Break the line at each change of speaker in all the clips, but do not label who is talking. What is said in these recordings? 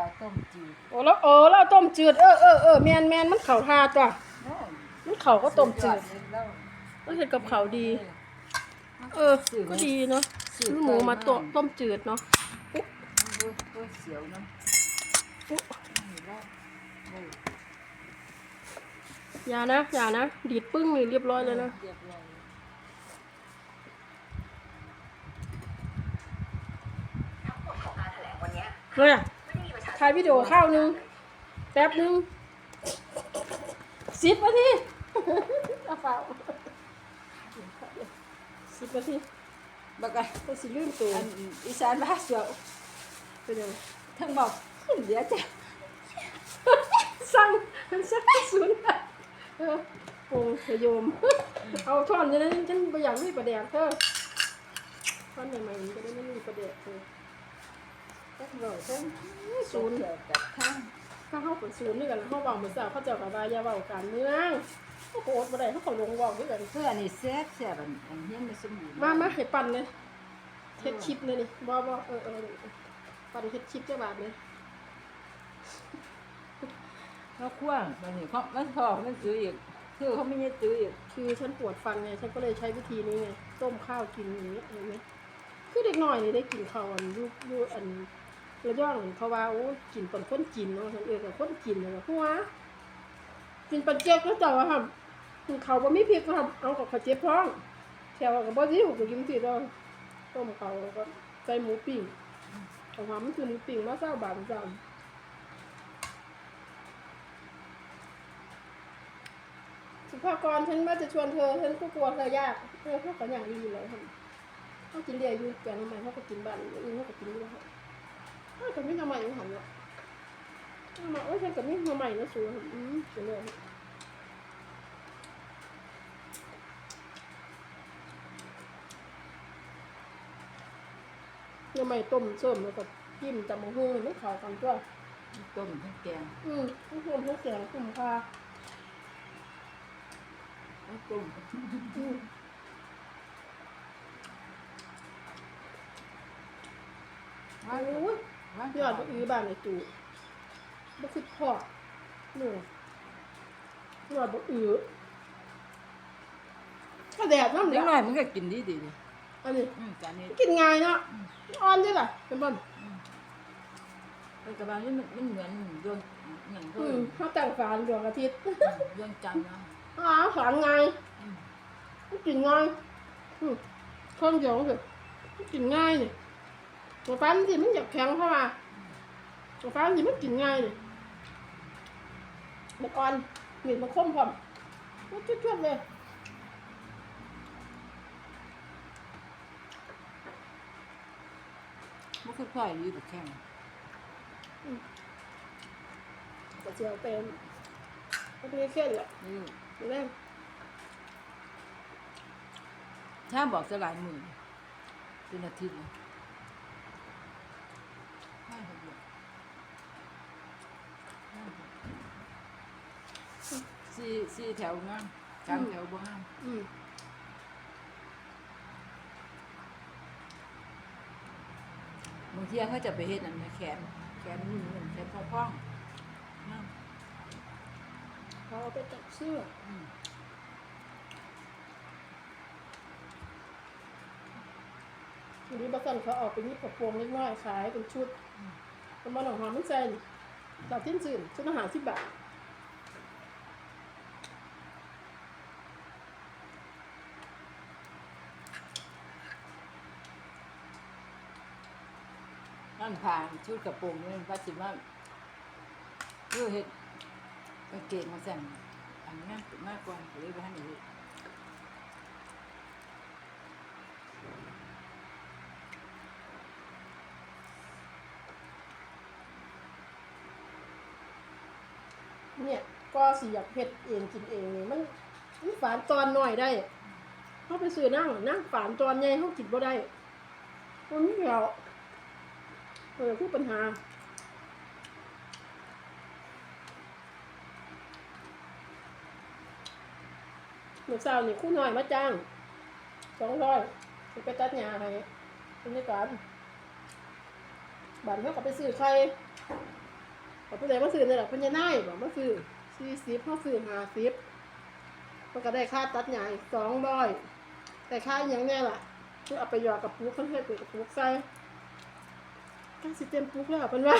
ก็ต้มจืด
โอ้แล้วเออแล้วต้มจืดเออเออเออแมนแมนมันเข่าทาจ้ะ
โอ้ย
มันเข่าก็ต้มจืด
สุยอเลยแล้ว
ก็เห็นกับเขาวดี เออก็ดีเนาะ
ซื้อ
หมูมาต้มต้มจืดเนาะ
โอ้ยโอ้ยเสียวเนาะ
อุ๊
นี่แล้วโอ้ย
อย่านะอย่านะดีดปึ้งนี่เรียบร้อยเลยนะ
เรียบร้อย
เนี่ย ถ่ายวิดีโอข้าวนึงแป๊บนึงสิบนาทีเอาเปล่าสิบนาที
บักไอ้
ก็สิลืมตัว
อันอีสานบ้านเสียว
เป็นยังไง
ทั้งบอกเดี๋ยวจะ
สั่งมันสั่งศูนย์เออโอ้ยโยม เอาท่อนจะได้ฉันไปอยากมีประเดี๋ยวเธอท่อนใหม่ๆมันจะได้ไม่มีประเดี๋ยวเธอ
ทั้งบอกทั้ง
ศูนย์
เกี่ยวกับทั้ง
ถ้าเขาเป็นศูนย์นี่กันเขาบอกเหมือนสาวเขาเจ้ากับวายาเว้าการเมืองเขาโกรธมาได้เขาเขาลงเบอกด้วยกัน
เพื่ออันนี้แซ่บแซ่บอันอันเฮียนไม่สมบูรณ์
มามาให้ปั่นเลยเฮ็ดชิปเลยนี่บ่บ่เออเออปั่นเฮ็ดชิปเจังบาทเลย
เขาคว้างมันนี่เขามันพอมันซื้ออีกคือเขาไม่ได้ซื้ออีก
คือฉันปวดฟันไงฉันก็เลยใช้วิธีนี้ไงต้มข้าวกินอย่างนี้เห็นไหมคือเด็กหน้อยนี่ได้กินข้าวอันยูอยูอัน ระย่องเขาว่าโอ้กินเปนคนกินเนาะฉันเออกับคนกินเลยหัวกินปันเจี๊ยบก็เจ้าอะครับกินข้าบ่มีพริกก็ทำเอากับข้าวเจี๊ยบพ้องแถวกับบ่ซิวก็กินสิเนาะต้มเขาแล้วก็ใส่หมูปิ้งเอาหวานมันคือหมูปิ้งมาเศร้าบาทจ้าสุภากรฉันว่าจะชวนเธอฉันก็กลัวเธอยากเธอเขาก็อย่างดีอยู่แล้วค่ะเขากินเดียวอยู่แกงทำไมเขาก็กินบ้านอื่นเขาก็กินด้วยค่ะ เขาก็ไม่ทำไมอยู่หันละทำไมโอ้ยฉันก็ไม่ทำไมนะสูอืมเสียเลยยังไม่ต้มส้มแล้วก็จิ้มตำมะฮุ่งไม่เข้ากันตัว
ต้มทั้งแกง
อืมทั้งส้มทั้งแกงคุ้มค่า
ทั้งต้ม
อืม
ว่า
โอ้ย
ว่าย
อดบ่อือบ้านในตู้บ่คือพอนี่ยอดบ่อือก็แดดน้ำ
เล็
เดี
ก
ยว
น้อยมันก็กินดีดีดิ
อันนี้
อืมจานนี้
กินง่ายเนาะอ่อนด้วยล่ะเป็นบ่น
เป็นกระบาลนี่มันมันเหมือนดวงอย่างก็
อืมเฮาตั้งฝานดวงอาทิตย์
ดวงจันทร์นะ
อ๋อฝานง่าย
อืม
มันกินง่ายอืมเครื่องเดียวคือมันกินง่ายนี่ ตัวฟ้ามันสิมันอยากแข็งเข้ามาตัวฟ้ามันสิมันกินง่ายนี่มันอ่อนนี่มันคมพร้อมมันจุดๆเลย
มันคือค่อยอยู่กับแข้ง
ก็จะเอาเป็นก็เป็นแค่แหละ
นี่
อยู่แล้ว
ถ้าบอกจะหลายหมื่นเป็นอาทิตย์เลยห้าหกเดือนห้าหก สี่สี่แถวงามสามแถวบ่งาม
อืม
บางทีเขาจะไปเฮ็ดนั่นนะแขน แขนนุ่นๆแขนพองๆงาม
เขาเอาไปจับเสื้อ
อืม
ทีนี้บางคนเขาเออกไปนี่กระโปรงเล็กน้อยขายเป็นชุดเป็นมันหนังหอมไม่ใส่ตัดทิ้นสื่นชุดอาหารสิบบาท
นั่นผ่านชุดกระโปรงนี่ว่าสิว่าเออเฮ็ดกางเกงมาสั่นอันนี้มากกว่าเลยบ่ทันได้เนี่
ยก็สิอยากเฮ็ดเองกินเองนี่มันมันฝานตอนหน่อยได้เขาไปซื้อนั่งนั่งฝานตอนใหญ่เขากินบ่ได้มันไม่เหรอ เออคือปัญหาเมื่อเช้านี่คู่น้อยมาจ้างสองร้อยไปตัดหญ้าให้เป็นในการบ้านเขาก็ไปซื้อไข่แต่ผู้ใดมาซื้อนี่แหละเพิ่นจะน่ายบอกมาซื้อสี่สิบเขาซื้อห้าสิบมันก็ได้ค่าตัดใหญ้าอีกสองร้อยแต่ค่าอย่างเนี้ยล่ะคือเอาไปหยอดกับปุ๊กเขาให้ไปกับปุ๊กใส่ ก้าสิเต็มปุ๊กแล้วเพิ่นว่า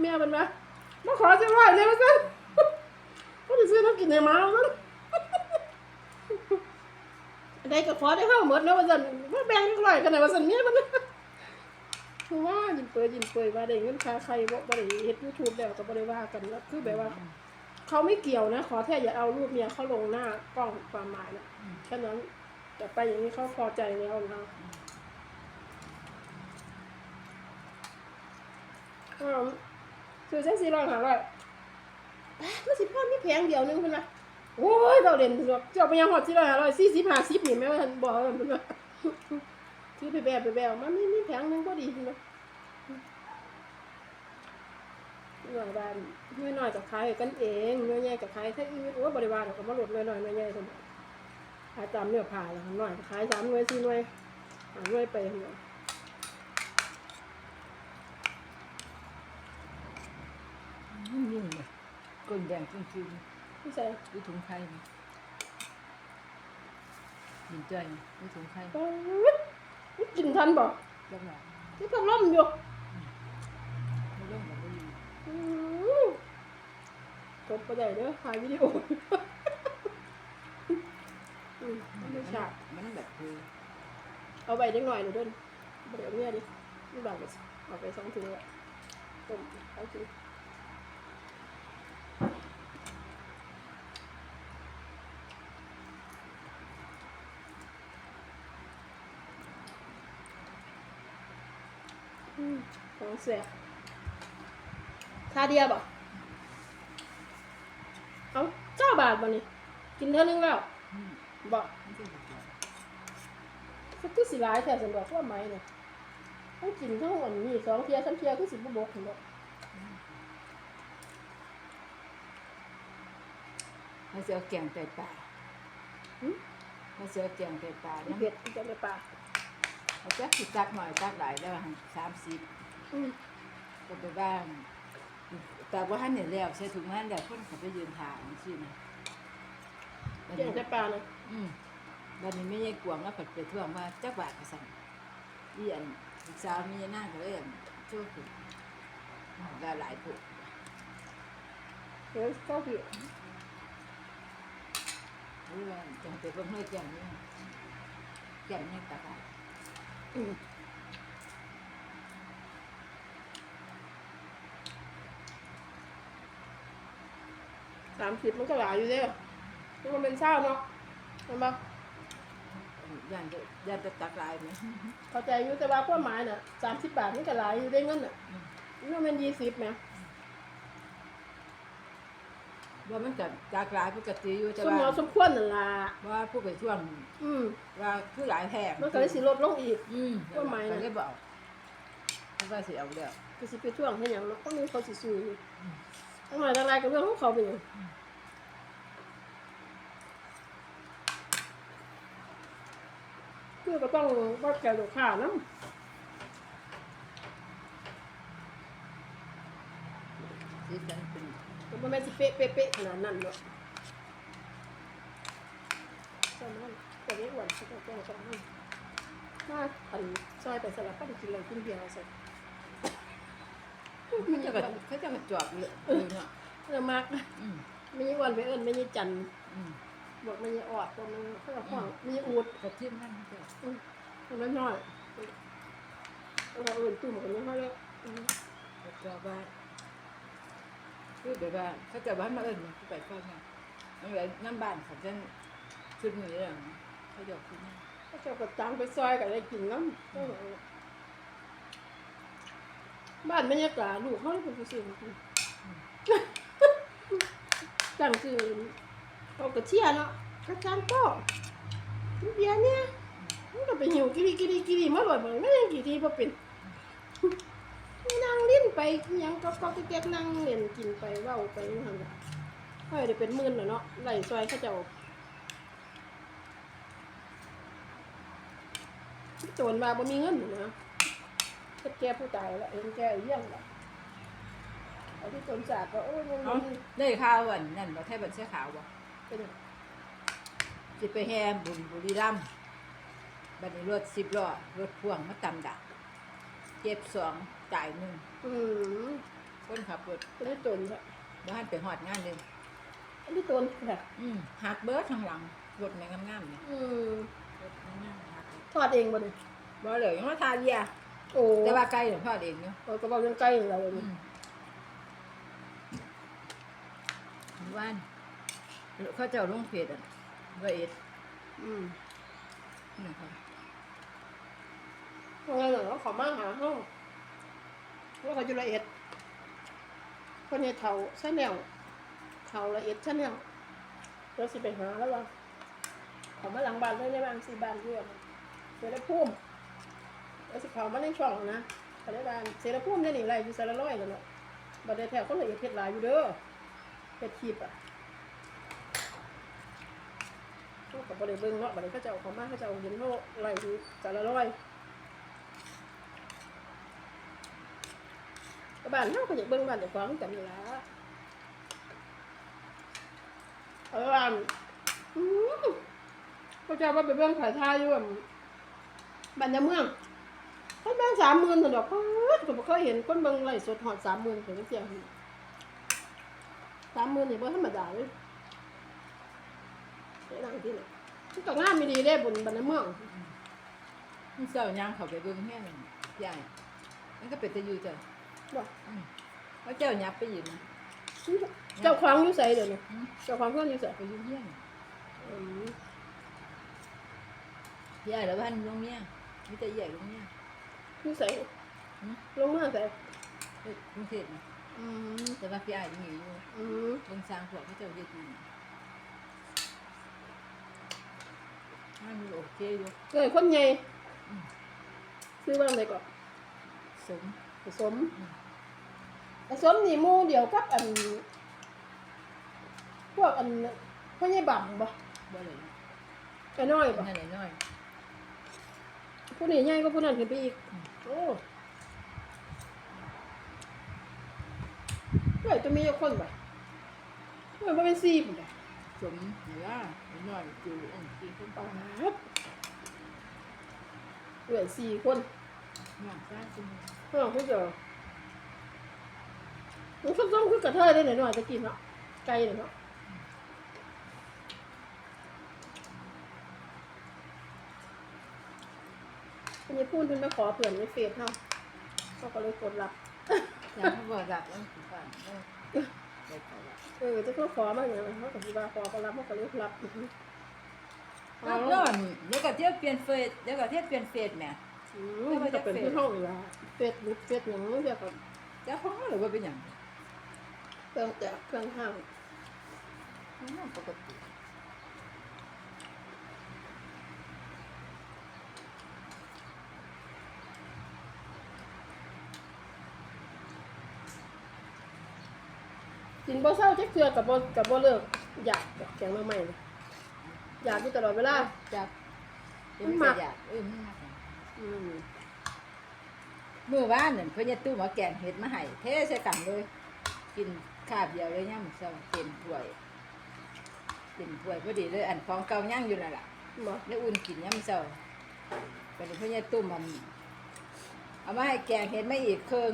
แม่เพิ่นว่ามาขอจะร้อยเลยว่าซั่นก็จะซื้อน้ำกินในหมาว่าซั่นได้ก็ขอได้เข้าหมดแล้วว่าซั่นมาแบ่งอีกร้อยกันน่ะว่าซั่นเมียมันคือว่ายินเปยยินเปยว่าได้เงินค่าใครบ่บ่ได้เฮ็ด YouTube แล้วก็บ่ได้ว่ากันแล้วคือแบบว่าเขาไม่เกี่ยวนะ ขอแค่อย่าเอารูปเมียเขาลงหน้ากล้องความหมายนะแค่นั้นแต่ไปอย่างนี้เขาพอใจแล้วนะ อืมซื้อแค่สี่ร้อยห้าร้อยแปดมาสิพ่อมีแพงเดียวนึงเพิ่นนะโอ้ยเราเด่นสุดเจ้าไปยังหอดสี่ร้อยห้าร้อยสี่สิบห้าสิบนี่แม่ว่าบอกว่าเพิ่นว่าซื้อไปแบบไปแบบมันไม่มีแพงนึงก็ดีเพิ่นว่าหน่อยบ้านน้อยหน่อยกับขายกันเองน้อยใหญ่กับขายถ้าอื่นโอ้บริวารก็มาหลุดน้อยน่อยน้อยใหญ่คนขายตามเนื้อผ้าแล้วหน่อยขายสามหน่วยสี่หน่วยหาหน่วยไปหัว
ย งเลยก้นแดงจริง
พี่ใส่
ๆด้วยถุงไข่นี่ยินใจด้วยถุงไข่
ป๊าดนี่กินทันบ่
จังหวะ
ที่พัดลมอยู่
ไม่ต้องแบบนี้
อืมกดไปได้เด้อถ่ายวิดีโออืมไม่ฉาก
มันแบบคือ
เอาไปเล็กหน่อยหนูเดินบริเอาเนี่ยดินี่บางไปเอาไปสองถุงละต้มเอาถุง ของเสียทาเดียบ่เอาเจ้าบาทบ่นี่กินเท่านึงแล้ว
อืม
บ่
มันจะแบบว่า
ก็คือสิหลายแต่สำหรับว่าไหมเนี่ยต้องกินทั้งวันนี้สองเทียสามเทียคือสิบบกเห็นบ่
เขาจะเอาแกงไก่ป่า
หึ
เขาจะเอาแกงไก่ป่า
มัน
นะ
เผ็ดมันจะในปาก
เขาจะสิตักหน่อยตักหลายแล้วสามสิบ
อืม
ก็ไปบ้านแต่ว่าท่านเห็นแล้วใช่ถุงนั้นแต่คนเขาไปยืนถามสินะบัด
แกง
นี้
จะปลานะ
อืมบันนี้ไม่ใช่กวางแล้วผัดไปท่วงว่าจักบาทกระสันเอียนลูกสาวมีหน้าก็เลยอั่นโชคดีได้หลายผูก
เดี๋ยวก็คือ
หรือว่าจังแต่เพิ่งเลิกแก่นี่แก่นี่ตาได้
อืม สามสิบมันก็หลายอยู่เด้อมันเป็นเศร้าเนาะเห็นปะ
ย่านจะย่านจะตักหลายไหม
เข้าใจอยู่แต่ว่าความหมายน่ะสามสิบบาทมันก็หลายอยู่ได้เงินน่ะ
อืม
มันเป็นยี่สิบไหม
ว่ามันกับตักหลายปกติอยู่แต่
สม
ว่า
อสมควรนั่นล่ะ
ว่าผู้ไปช่วง
อืม
ว่าคือหลายแพง
มันก็เลยสิลดลงอีก
อืม
ว่าไหมนะ
ก็เลยบอกเพราะว่าสิเอาเด้อ
ก็สิไปท่วงให้หยังเนาะต้องมีเขาสิสู้อยู่ทั้งหลายทั้งหลายก็เรื่องของเขาเป็นหยังคือก็ต้องวัดแก่ลูกค้านำ
ที่ฉันเป็ น
ก็บ่แม่สิเป๊ะเป๊ะเป๊ะขนาดนั้นเนาะจำนั้นก็เรียกวันสิก็แก้จำนั้นมาอันซอยไปสลับก็ได้กินอะไรกินเบียร์ใส่
เขาจะกับเขาจะกับจวบเลยเออเนาะ
เออมากไม่ยี่วันไปเอิ้นไม่ยี่จันบอกไม่ยี่ออดบอกมันเขาก็ห้องไม่ยี่อูด
กระเทียมนั่นเด้อ
อืมมันน้อยเราเอื่นตุ่มกันไม่ค่อยแล้วอืม
แล้วก็ว่า คือแบบว่าเขาจะบ้านมาเอิญมาไปก่อนไงมันเลยน้ำบ้านเขาจะชุดมือเลยเขาหยอกขึ้นมา
ก็เจ้าก็ตังไปซอยกันได้กินน้ำต้องเอาบ้านไม่ยากาลูกเขาเป็นผู้ซื้อมากินจังคือเอากระเทียเนาะกระจานก็เบียร์เนี่ยมันก็ไปหิวกิริกิริกิริมาบ่อยๆไม่ยังกี่ทีพอเป็นนั่งเล่น ไปอิหยังก็ก็เก๊กๆนั่งเล่นกินไปเว้าไปนั่นหั่นล่ะค่อยได้เป็นหมื่นแล้วเนาะไหลซอยเขาเจ้าโจรมาบ่มีเงินนะเฮ็ดแก่ผู้ตายละเห็นแก่อีหยังละเอาที่ต้นจากก็โอ้ยมัน
เอา
มัน
ได้ข่าววันนั่นบ่แท้บันเสื้อขาวบ่
เป็นหยัง
สิไปแฮมบุญบุรีรัมย์บัดนี้รถสิบล้อรถพ่วงมาตำดัก เจ็บสองจ่ายหนึ่ง
อืม
คนขับรถ
อันนี้ต้นค่ะ
บ่ทันไปฮอดงานเลย
อันนี้ต้นค่ะ
อืมหักเบิดทางหลังรถแม่งงามๆเนี่ย
อืม
รถงามๆหัก
ทอดเองบ่เนี่ย
บ่เหลือยังว่าทาเรีย
โอ้
แต่ว่าไกลหลวงพ่อเองเนาะ
เราก็บอกยังใกล้อยู่แล้ว
อื
นี่
มว่านเขาเจ้าลงเพจอะว่าเอ็ด
อืม
นี่นะคะ
เพราะงั้นเราขอมาหาห้องว่าเขาอยู่ละเอียดคนเนี่ยเท่าชาแนลเท่าละเอียดชาแนลเราสิไปหาแล้วว่าเขามาหลังบ้านเลยในบ้านสี่บ้านเรื่องเสร็จแล้วพุ่มแล้วสิเขามาในช่องนะเขาได้บ้านเสร็จแล้วพุ่มได้หนิไรอยู่สารร้อยแล้วเนาะบัดได้แถวคนละเอียดเฮ็ดหลายอยู่เด้อเฮ็ดคลิปอะเขาก็บ่ได้เบิ่งเนาะบัดนี้เขาเจ้าเขามาเขาเจ้าเห็นเขาไล่อยู่สารร้อย บ้านเฮาก็อยากเบิ่งบ้านเจ้าของกันนี่ล่ะเอาบ้านอือเขาเจ้าว่าไปเบิ่งขายทายอยู่งบ้านยาเมืองเขาแบ่งสามหมื่นสนดอกเพิ่นก็บ่เคยเห็นคนเบิ่งไลฟ์สดฮอดสามหมื่นถึงเที่ยงสามหมื่นนี่บ่ธรรมดาเลยไอ้นั่งที่น่ะมันก็งามมีดีเด้บุญบ้านยาเมือง
มันเจ้ายางเขาไปเบิ่งแห้งใหญ่มันก็เป็นตะยูจ้ะ
บ่
อืมเขาเจ้ายับไปอยู่นะ
เจ้าของอยู่ไสเดี๋ยวนี้
อืม
เจ้าของเพิ่นอยู่ไส
ไปอยู่เฮี้ยน
อืม
ใหญ่แล้วบ้านลงเนี้ยมีแต่ใหญ่ลงเนี้ย
อยู่ไส
อืม
ลงมาไส
เอ้ยกรุงเทพนะ
อืม
แต่ว่าพี่อ้ายยังอยู่อยู่
อืม
เบิ่งสร้างพวกเขาเจ้าเฮ็ดอยู่มันโอเคอยู่
เลยคนใหญ่
อืม
ซื้อบ้างไหนก่อน
สม
ผสม
อืม
ผสมนี่หมู่เดียวกับอัน พวกอันพ่อใหญ่บังบ่
บ่เลย
ไอ้น้อยบ่
นั่นแหละน้อย
ผู้นี้ใหญ่ก็ผู้นั้นขึ้นไปอีก
อืม
โอ้เฮ้ยจะมีอยู่คนบ่เฮ้ยบ่เป็น4พุ่นบ่
สมเหลือน้อยอยู่อันที่คน
ปาดเฮ้ย4คน
น้องสร้างซึ่ง
เออผู้เดีย วมันส้มๆคือกระเทยได้หน่อยๆตะกี้เนาะไกลเลยเนาะคุณยายพูดเพิ่นมาขอเผื่อนในเฟซเฮาเขาก็เลยกดรับ
อยากให้บ่รับแล้วสิฟังเออได้ขอรับ
เออจะเขาขอมาอย่างไรเขาก็สิว่าขอก็รับเขาก็เลยรับ
เอาเนาะเดี๋ยวก็เที่ยวเปลี่ยนเฟซเดี๋ยวก็เที่ยวเปลี่ยนเฟซแหม่
อืมมันจะเป็นที่ห้องอยู่ละเฟซบุ๊กเฟซหยังเรียกว่า
จะฟ้องหรือว่าเป็นหยัง
เครื่องแต่เครื่องห้าง
มันปกติ
กินบ่เศร้าจักเทื่อกับบ่กับบ่เลิกอยากแกงมาใหม่เลยอยากอยู่ตลอดเวลา
จัก
มันมัก
อยากเออมันมักอะ
อืม
เมื่อวานนั่นเพิ่นจะตู้หมาแกงเห็ดมาให้เทใส่กันเลย กิน คาบเดียวเลยย่ำเช้าเต็มถ้วยเต็มถ้วยพอดีเลยอันของเก่าย่างอยู่นั่นล่ะ
บ่
แล้วอุ่นกินย่ำเช้าเป็นเพิ่นจะตู้มันเอามาให้แกงเห็ดมาอีกเครื่อง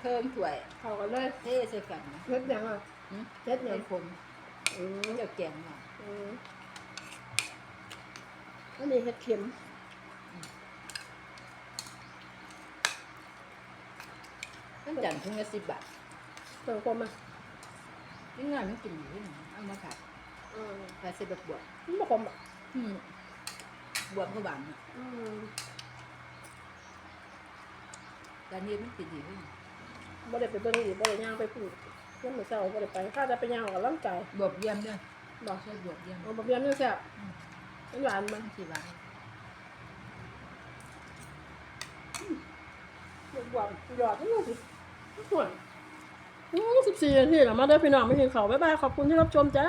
เครื่องถ้วย
เข้ากันเลย
เทใส่กันนะ
เฮ็ดหยังอะ
หึ
เฮ็ดหยั
เห็
ง
ดผม
อืม
เจ้าแกงมา
อืมอันนี้เฮ็ดเข็ม
ต้นจันทร์ทุ่งละสิบบาท
เครื่องคมอะ
นี่งานมันกินอยู่ที่ไหนเอามาขาย
อืม
ขายเสร็จแบบบวบ
มันบ่คมอะ
อืมบวบก็หวานอะ
อืม
ร้านนี้มันกินอยู่ที่ไหน
บ่ได้ไปเบิ่งอีกบ่ได้ย่างไปพูดเมื่อเช้าบ่ได้ไปข้าจะไปย่างออกกำลังกาย
บวบเยี่ยมด้วย
บอก
ใช่บวบเยี่ยม
เอาบ่เบียมนี่แซ่บ
อืม
มันหวานมัน
กี่บาท
หวานหยอดนี่สิหวาน 14นาทีแล้วมาเด้อพี่น้องไม่เห็นเขาบ๊ายบาย ขอบคุณที่รับชมจ้า